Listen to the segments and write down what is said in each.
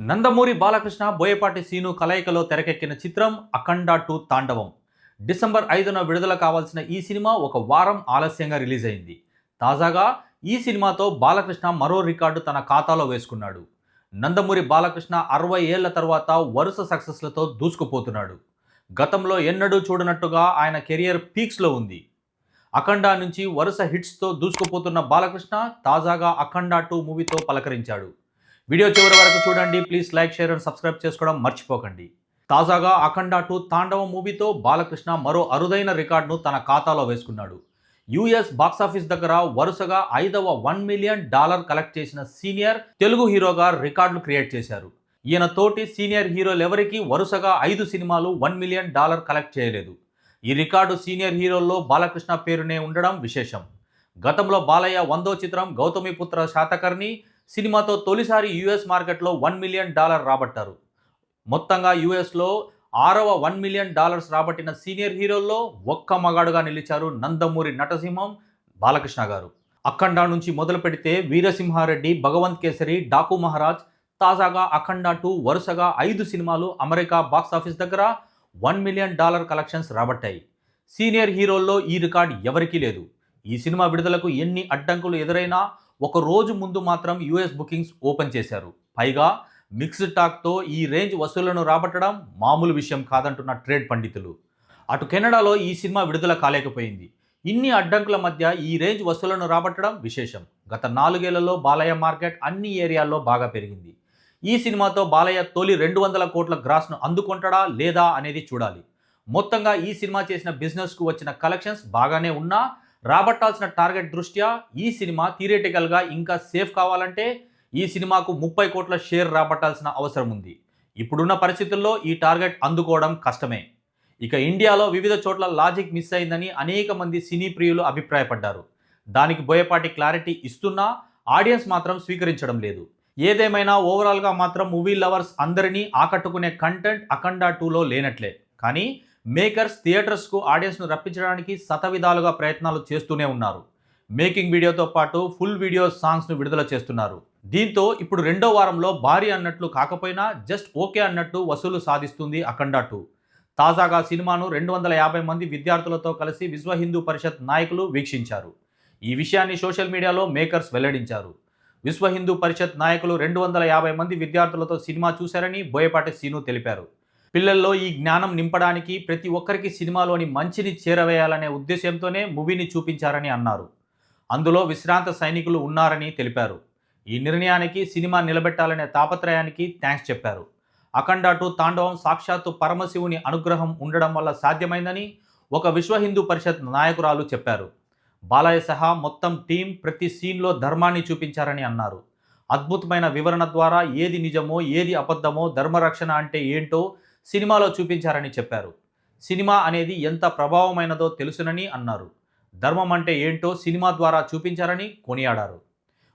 Nandamuri Balakrishna Boyapati scene కలయికలో తెరకెక్కిన చిత్రం అఖండ టూ తాండవం. డిసెంబర్ ఐదున విడుదల కావాల్సిన ఈ సినిమా ఒక వారం ఆలస్యంగా రిలీజ్ అయింది. తాజాగా ఈ సినిమాతో బాలకృష్ణ మరో రికార్డు తన ఖాతాలో వేసుకున్నాడు. నందమూరి బాలకృష్ణ అరవై ఏళ్ళ తర్వాత వరుస సక్సెస్లతో దూసుకుపోతున్నాడు. గతంలో ఎన్నడూ చూడనట్టుగా ఆయన కెరియర్ పీక్స్లో ఉంది. అఖండ నుంచి వరుస హిట్స్తో దూసుకుపోతున్న బాలకృష్ణ తాజాగా అఖండ టూ మూవీతో పలకరించాడు. వీడియో చివరి వరకు చూడండి. Please like share and subscribe చేసుకోవడం మర్చిపోకండి. తాజాగా అఖండ టూ తాండవ మూవీతో బాలకృష్ణ మరో అరుదైన రికార్డును తన ఖాతాలో వేసుకున్నాడు. యుఎస్ బాక్సాఫీస్ దగ్గర వరుసగా ఐదవ వన్ మిలియన్ డాలర్ కలెక్ట్ చేసిన సీనియర్ తెలుగు హీరోగా రికార్డులు క్రియేట్ చేశారు. ఈయన తోటి సీనియర్ హీరోలు ఎవరికీ వరుసగా ఐదు సినిమాలు వన్ మిలియన్ డాలర్ కలెక్ట్ చేయలేదు. ఈ రికార్డు సీనియర్ హీరోల్లో బాలకృష్ణ పేరునే ఉండడం విశేషం. గతంలో బాలయ్య వందో చిత్రం గౌతమిపుత్ర శాతకర్ణి సినిమాతో తొలిసారి యుఎస్ మార్కెట్లో వన్ మిలియన్ డాలర్ రాబట్టారు. మొత్తంగా యుఎస్లో ఆరవ వన్ మిలియన్ డాలర్స్ రాబట్టిన సీనియర్ హీరోల్లో ఒక్క మగాడుగా నిలిచారు నందమూరి నటసింహం బాలకృష్ణ గారు. అఖండ నుంచి మొదలు పెడితే వీరసింహారెడ్డి భగవంత్ కేసరి డాకు మహారాజ్ తాజాగా అఖండ టూ వరుసగా ఐదు సినిమాలు అమెరికా బాక్సాఫీస్ దగ్గర వన్ మిలియన్ డాలర్ కలెక్షన్స్ రాబట్టాయి. సీనియర్ హీరోల్లో ఈ రికార్డ్ ఎవరికీ లేదు. ఈ సినిమా విడుదలకు ఎన్ని అడ్డంకులు ఎదురైనా ఒక రోజు ముందు మాత్రం యుఎస్ బుకింగ్స్ ఓపెన్ చేశారు. పైగా మిక్స్డ్ టాక్తో ఈ రేంజ్ వసూళ్ళను రాబట్టడం మామూలు విషయం కాదంటున్న ట్రేడ్ పండితులు. అటు కెనడాలో ఈ సినిమా విడుదల కాలేకపోయింది. ఇన్ని అడ్డంకుల మధ్య ఈ రేంజ్ వసూళ్ళను రాబట్టడం విశేషం. గత నాలుగేళ్ళలో బాలయ్య మార్కెట్ అన్ని ఏరియాల్లో బాగా పెరిగింది. ఈ సినిమాతో బాలయ్య తొలి రెండు వందల కోట్ల గ్రాస్ను అందుకుంటాడా లేదా అనేది చూడాలి. మొత్తంగా ఈ సినిమా చేసిన బిజినెస్కు వచ్చిన కలెక్షన్స్ బాగానే ఉన్నా రాబట్టాల్సిన టార్గెట్ దృష్ట్యా ఈ సినిమా థియేటికల్గా ఇంకా సేఫ్ కావాలంటే ఈ సినిమాకు ముప్పై కోట్ల షేర్ రాబట్టాల్సిన అవసరం ఉంది. ఇప్పుడున్న పరిస్థితుల్లో ఈ టార్గెట్ అందుకోవడం కష్టమే. ఇక ఇండియాలో వివిధ చోట్ల లాజిక్ మిస్ అయిందని అనేక మంది సినీ ప్రియులు అభిప్రాయపడ్డారు. దానికి బోయపాటి క్లారిటీ ఇస్తున్నా ఆడియన్స్ మాత్రం స్వీకరించడం లేదు. ఏదేమైనా ఓవరాల్గా మాత్రం మూవీ లవర్స్ అందరినీ ఆకట్టుకునే కంటెంట్ అఖండ టూలో లేనట్లే. కానీ మేకర్స్ థియేటర్స్కు ఆడియన్స్ను రప్పించడానికి శతవిధాలుగా ప్రయత్నాలు చేస్తూనే ఉన్నారు. మేకింగ్ వీడియోతో పాటు ఫుల్ వీడియో సాంగ్స్ను విడుదల చేస్తున్నారు. దీంతో ఇప్పుడు రెండో వారంలో భారీ అన్నట్లు కాకపోయినా జస్ట్ ఓకే అన్నట్టు వసూలు సాధిస్తుంది అఖండ టూ. తాజాగా సినిమాను రెండు వందల యాభై మంది విద్యార్థులతో కలిసి విశ్వ హిందూ పరిషత్ నాయకులు వీక్షించారు. ఈ విషయాన్ని సోషల్ మీడియాలో మేకర్స్ వెల్లడించారు. విశ్వ హిందూ పరిషత్ నాయకులు రెండు వందల యాభై మంది విద్యార్థులతో సినిమా చూశారని బోయపాటి సీను తెలిపారు. పిల్లల్లో ఈ జ్ఞానం నింపడానికి ప్రతి ఒక్కరికి సినిమాలోని మంచిని చేరవేయాలనే ఉద్దేశంతోనే మూవీని చూపించారని అన్నారు. అందులో విశ్రాంత సైనికులు ఉన్నారని తెలిపారు. ఈ నిర్ణయానికి సినిమా నిలబెట్టాలనే తాపత్రయానికి థ్యాంక్స్ చెప్పారు. అఖండ తాండవం సాక్షాత్తు పరమశివుని అనుగ్రహం ఉండడం వల్ల సాధ్యమైందని ఒక విశ్వ హిందూ పరిషత్ నాయకురాలు చెప్పారు. బాలయ్య సహా మొత్తం టీం ప్రతి సీన్లో ధర్మాన్ని చూపించారని అన్నారు. అద్భుతమైన వివరణ ద్వారా ఏది నిజమో ఏది అబద్ధమో ధర్మరక్షణ అంటే ఏంటో సినిమాలో చూపించారని చెప్పారు. సినిమా అనేది ఎంత ప్రభావమైనదో తెలుసునని అన్నారు. ధర్మం అంటే ఏంటో సినిమా ద్వారా చూపించారని కొనియాడారు.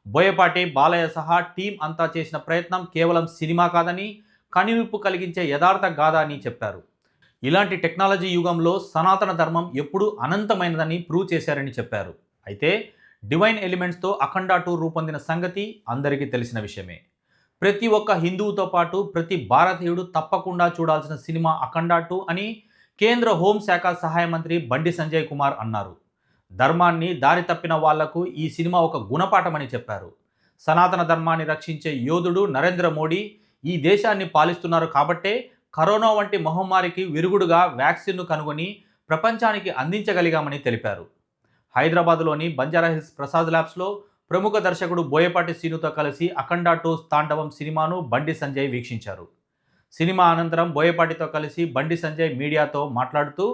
బోయపాటి బాలయ్య సహా టీం అంతా చేసిన ప్రయత్నం కేవలం సినిమా కాదని కనివిప్పు కలిగించే యథార్థ గాథ అని చెప్పారు. ఇలాంటి టెక్నాలజీ యుగంలో సనాతన ధర్మం ఎప్పుడూ అనంతమైనదని ప్రూవ్ చేశారని చెప్పారు. అయితే డివైన్ ఎలిమెంట్స్తో అఖండ టూ రూపొందిన సంగతి అందరికీ తెలిసిన విషయమే. ప్రతి ఒక్క హిందువుతో పాటు ప్రతి భారతీయుడు తప్పకుండా చూడాల్సిన సినిమా అఖండ టూ అని కేంద్ర హోంశాఖ సహాయ మంత్రి బండి సంజయ్ కుమార్ అన్నారు. ధర్మాన్ని దారి తప్పిన వాళ్ళకు ఈ సినిమా ఒక గుణపాఠమని చెప్పారు. సనాతన ధర్మాన్ని రక్షించే యోధుడు నరేంద్ర మోడీ ఈ దేశాన్ని పాలిస్తున్నారు కాబట్టే కరోనా వంటి మహమ్మారికి విరుగుడుగా వ్యాక్సిన్ను కనుగొని ప్రపంచానికి అందించగలిగామని తెలిపారు. హైదరాబాద్లోని బంజారాహిల్స్ ప్రసాద్ ల్యాబ్స్లో ప్రముఖ దర్శకుడు బోయపాటి సీనుతో కలిసి అఖండ టూ తాండవం సినిమాను బండి సంజయ్ వీక్షించారు. సినిమా అనంతరం బోయపాటితో కలిసి బండి సంజయ్ మీడియాతో మాట్లాడుతూ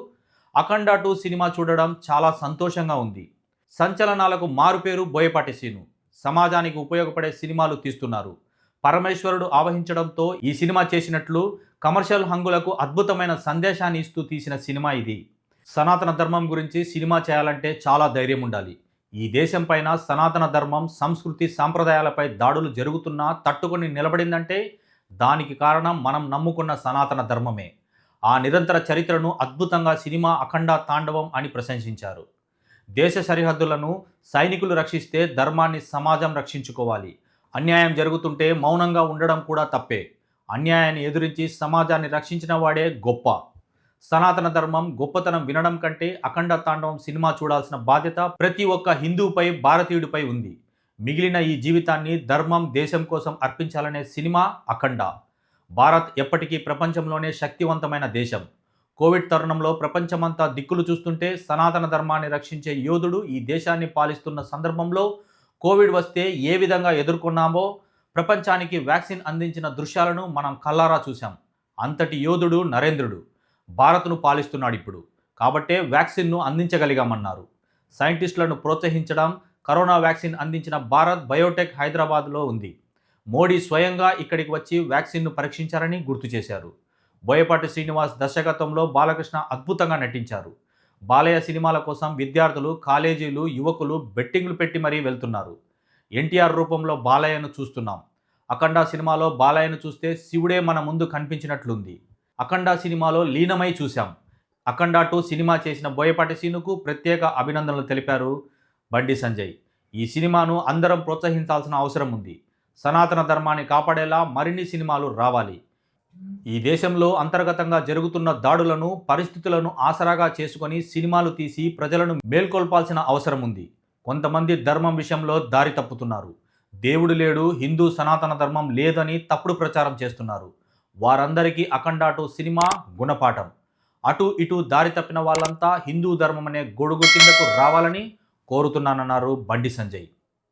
అఖండ టూ సినిమా చూడడం చాలా సంతోషంగా ఉంది. సంచలనాలకు మారుపేరు బోయపాటి సీను. సమాజానికి ఉపయోగపడే సినిమాలు తీస్తున్నారు. పరమేశ్వరుడు ఆవహించడంతో ఈ సినిమా చేసినట్లు కమర్షియల్ హంగులకు అద్భుతమైన సందేశాన్ని ఇస్తూ తీసిన సినిమా ఇది. సనాతన ధర్మం గురించి సినిమా చేయాలంటే చాలా ధైర్యం ఉండాలి. ఈ దేశం పైన సనాతన ధర్మం సంస్కృతి సాంప్రదాయాలపై దాడులు జరుగుతున్నా తట్టుకొని నిలబడిందంటే దానికి కారణం మనం నమ్ముకున్న సనాతన ధర్మమే. ఆ నిరంతర చరిత్రను అద్భుతంగా సినిమా అఖండ తాండవం అని ప్రశంసించారు. దేశ సరిహద్దులను సైనికులు రక్షిస్తే ధర్మాన్ని సమాజం రక్షించుకోవాలి. అన్యాయం జరుగుతుంటే మౌనంగా ఉండడం కూడా తప్పే. అన్యాయాన్ని ఎదురించి సమాజాన్ని రక్షించిన వాడే గొప్ప. సనాతన ధర్మం గొప్పతనం వినడం కంటే అఖండ తాండవం సినిమా చూడాల్సిన బాధ్యత ప్రతి ఒక్క హిందువుపై భారతీయుడిపై ఉంది. మిగిలిన ఈ జీవితాన్ని ధర్మం దేశం కోసం అర్పించాలనే సినిమా అఖండ. భారత్ ఎప్పటికీ ప్రపంచంలోనే శక్తివంతమైన దేశం. కోవిడ్ తరుణంలో ప్రపంచమంతా దిక్కులు చూస్తుంటే సనాతన ధర్మాన్ని రక్షించే యోధుడు ఈ దేశాన్ని పాలిస్తున్న సందర్భంలో కోవిడ్ వస్తే ఏ విధంగా ఎదుర్కొన్నామో ప్రపంచానికి వ్యాక్సిన్ అందించిన దృశ్యాలను మనం కల్లారా చూశాం. అంతటి యోధుడు నరేంద్రుడు. భారత్ను పాలిస్తున్నాడు ఇప్పుడు. కాబట్టే వ్యాక్సిన్ను అందించగలిగామన్నారు. సైంటిస్టులను ప్రోత్సహించడం కరోనా వ్యాక్సిన్ అందించిన భారత్ బయోటెక్ హైదరాబాద్లో ఉంది. మోడీ స్వయంగా ఇక్కడికి వచ్చి వ్యాక్సిన్ను పరీక్షించారని గుర్తు చేశారు. బోయపాటి శ్రీనివాస్ దర్శకత్వంలో బాలకృష్ణ అద్భుతంగా నటించారు. బాలయ్య సినిమాల కోసం విద్యార్థులు కాలేజీలు యువకులు బెట్టింగ్లు పెట్టి మరీ వెళ్తున్నారు. ఎన్టీఆర్ రూపంలో బాలయ్యను చూస్తున్నాం. అఖండ సినిమాలో బాలయ్యను చూస్తే శివుడే మన ముందు కనిపించినట్లుంది. అఖండ సినిమాలో లీనమై చూశాం. అఖండ టూ సినిమా చేసిన బోయపాటి సీనుకు ప్రత్యేక అభినందనలు తెలిపారు బండి సంజయ్. ఈ సినిమాను అందరం ప్రోత్సహించాల్సిన అవసరం ఉంది. సనాతన ధర్మాన్ని కాపాడేలా మరిన్ని సినిమాలు రావాలి. ఈ దేశంలో అంతర్గతంగా జరుగుతున్న దాడులను పరిస్థితులను ఆసరాగా చేసుకొని సినిమాలు తీసి ప్రజలను మేల్కొల్పాల్సిన అవసరం ఉంది. కొంతమంది ధర్మం విషయంలో దారి తప్పుతున్నారు. దేవుడు లేడు హిందూ సనాతన ధర్మం లేదని తప్పుడు ప్రచారం చేస్తున్నారు. వారందరికీ అఖండ అటు సినిమా గుణపాఠం. అటు ఇటు దారి తప్పిన వాళ్ళంతా హిందూ ధర్మం అనే గొడుగు కిందకు రావాలని కోరుతున్నానన్నారు బండి సంజయ్.